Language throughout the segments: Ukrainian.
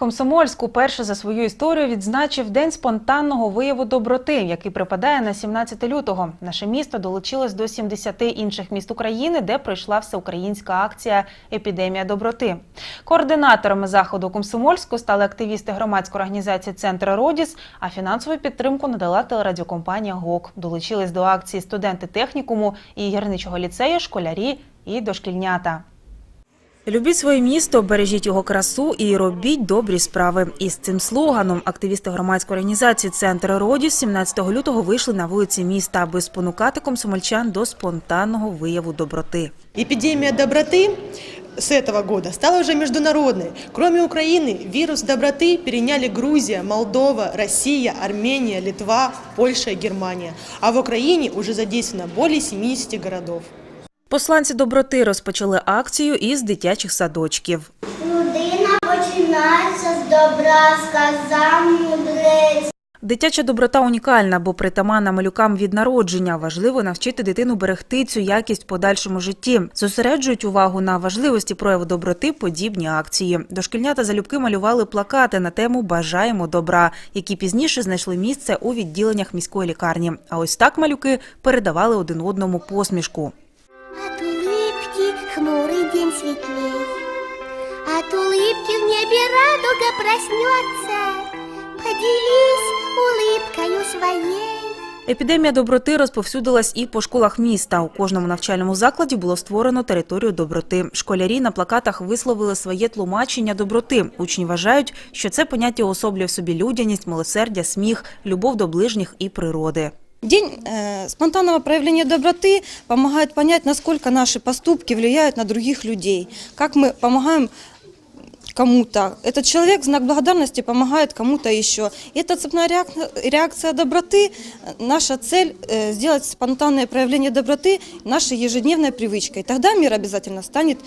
Комсомольськ уперше за свою історію відзначив День спонтанного вияву доброти, який припадає на 17 лютого. Наше місто долучилось до 70 інших міст України, де пройшла всеукраїнська акція Епідемія доброти. Координаторами заходу Комсомольську стали активісти громадської організації Центр Родіс, а фінансову підтримку надала телерадіокомпанія ГОК. Долучились до акції студенти технікуму і гірничого ліцею, школярі і дошкільнята. Любіть своє місто, бережіть його красу і робіть добрі справи. Із цим слоганом активісти громадської організації Центр Родіс 17 лютого вийшли на вулиці міста, аби спонукати комсомольчан до спонтанного вияву доброти. Эпидемия доброты с этого года стала уже международной. Кроме Украины, вирус доброты переняли Грузия, Молдова, Россия, Армения, Литва, Польша и Германия. А в Украине уже задействовано более 70 городов. Посланці доброти розпочали акцію із дитячих садочків. Людина починається з добра, сказав мудрець. Дитяча доброта унікальна, бо притаманна малюкам від народження. Важливо навчити дитину берегти цю якість в подальшому житті. Зосереджують увагу на важливості прояву доброти подібні акції. Дошкільнята залюбки малювали плакати на тему Бажаємо добра, які пізніше знайшли місце у відділеннях міської лікарні. А ось так малюки передавали один одному посмішку От улыбки хмурый день светлей. От улыбки в небе радуга проснется. Поделись улыбкою своей. Епідемія доброти розповсюдилась і по школах міста. У кожному навчальному закладі було створено територію доброти. Школярі на плакатах висловили своє тлумачення доброти. Учні вважають, що це поняття уособлює в собі людяність, милосердя, сміх, любов до ближніх і природи. День э, спонтанного проявления доброты помогает понять, насколько наши поступки влияют на других людей, как мы помогаем кому-то. Этот человек в знак благодарности помогает кому-то еще. И эта цепная реак- реакция доброты, э, наша цель э, сделать спонтанное проявление доброты нашей ежедневной привычкой. Тогда мир обязательно станет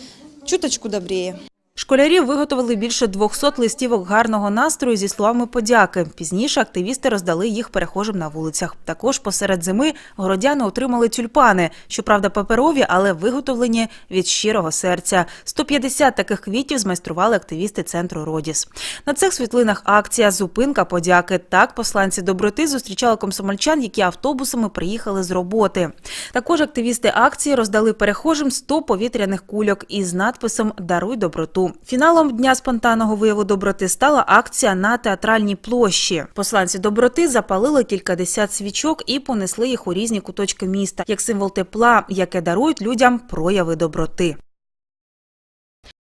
чуточку добрее. Школярі виготовили більше 200 листівок гарного настрою зі словами подяки. Пізніше активісти роздали їх перехожим на вулицях. Також посеред зими городяни отримали тюльпани. Щоправда, паперові, але виготовлені від щирого серця. 150 таких квітів змайстрували активісти центру Родіс. На цих світлинах акція Зупинка подяки. Так посланці доброти зустрічали комсомольчан, які автобусами приїхали з роботи. Також активісти акції роздали перехожим 100 повітряних кульок із надписом Даруй доброту. Фіналом дня спонтанного вияву доброти стала акція на театральній площі. Посланці доброти запалили кількадесят свічок і понесли їх у різні куточки міста як символ тепла, яке дарують людям прояви доброти.